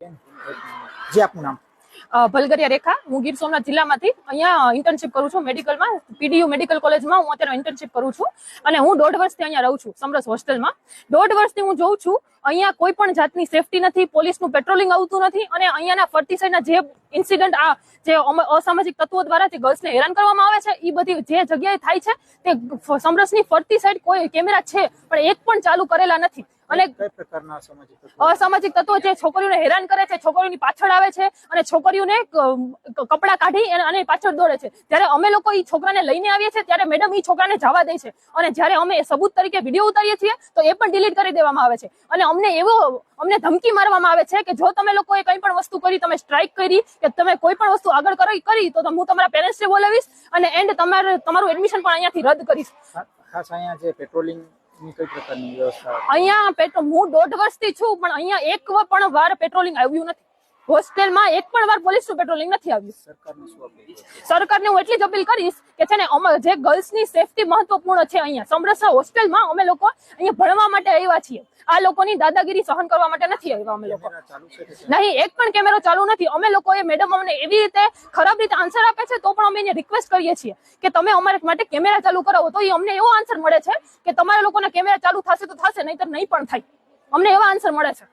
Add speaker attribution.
Speaker 1: જી, આપનું નામ?
Speaker 2: ભલગરિયા રેખા. હું ગીર સોમનાથ જિલ્લામાંથી અહીંયા ઇન્ટર્નશીપ કરું છું મેડિકલમાં પીડીયુ મેડિકલ કોલેજમાં હું અત્યારે ઇન્ટર્નશીપ કરું છું. અને હું દોઢ વર્ષથી અહીંયા રહું છું, સમરસ હોસ્ટેલમાં. દોઢ વર્ષથી હું જોઉં છું, અહીંયા કોઈ પણ જાતની સેફટી નથી, પોલીસનું પેટ્રોલિંગ આવતું નથી અને અહીંયાના ફરતી સાઈડના જે ઇન્સિડન્ટ આ જે અસામાજિક તત્વો દ્વારા જે ગર્લ્સને હેરાન કરવામાં આવે છે એ બધી જે જગ્યાએ થાય છે, તે સમરસની ફરતી સાઈડ કોઈ કેમેરા છે, પણ એક પણ ચાલુ કરેલા નથી. અને? અસામાજિક તત્વો? જે છોકરીઓને હેરાન કરે છે છોકરીઓની પાછળ આવે છે અને છોકરીઓને કપડા કાઢી અને અને પાછળ દોડે છે. જ્યારે અમે લોકો એ છોકરાને લઈને આવીએ છીએ ત્યારે મેડમ એ છોકરાને જવા દે છે. અને જ્યારે અમે સબૂત તરીકે વીડિયો ઉતારીએ છીએ તો એ પણ ડિલીટ કરી દેવામાં આવે છે. અને અમને એવો અમને ધમકી મારવામાં આવે છે કે જો તમે લોકોએ કંઈ પણ વસ્તુ કરી તમે સ્ટ્રાઇક કરી કે તમે કોઈ પણ વસ્તુ આગળ કરી કરી તો હું તમારા પેરેન્ટ્સને બોલાવીશ અને એન્ડ તમારે તમારું એડમિશન પણ અહીંયાથી રદ કરીશ.
Speaker 1: ખાસ અહીંયા જે પેટ્રોલિંગ
Speaker 2: અહીંયા પેટ્રોલ હું દોઢ વર્ષથી છું પણ અહીંયા એક પણ વાર પેટ્રોલિંગ આવ્યું નથી. હોસ્ટેલમાં એક પણ વાર પોલીસનું પેટ્રોલિંગ નથી આવ્યું.
Speaker 1: સરકારને
Speaker 2: હું એટલી જ અપીલ કરીશ કે છે ને અમે જે ગર્લ્સની સેફટી મહત્વપૂર્ણ છે અહીંયા, સમરસા હોસ્ટેલમાં અમે લોકો અહીંયા ભણવા માટે આવ્યા છીએ. આ લોકોની દાદાગીરી સહન કરવા માટે નથી આવ્યા અમે લોકો? નહીં, એક પણ કેમેરો ચાલુ નથી. અમે લોકોએ મેડમ અમને એવી રીતે ખરાબ રીતે આન્સર આપે છે તો પણ અમે એને રિક્વેસ્ટ કરીએ છીએ કે તમે અમારે માટે કેમેરા ચાલુ કરાવો. તો એ અમને એવો આન્સર મળે છે કે તમારા લોકોના કેમેરા ચાલુ થશે તો થશે નહીં તો નહીં પણ થાય. અમને એવા આન્સર મળે છે.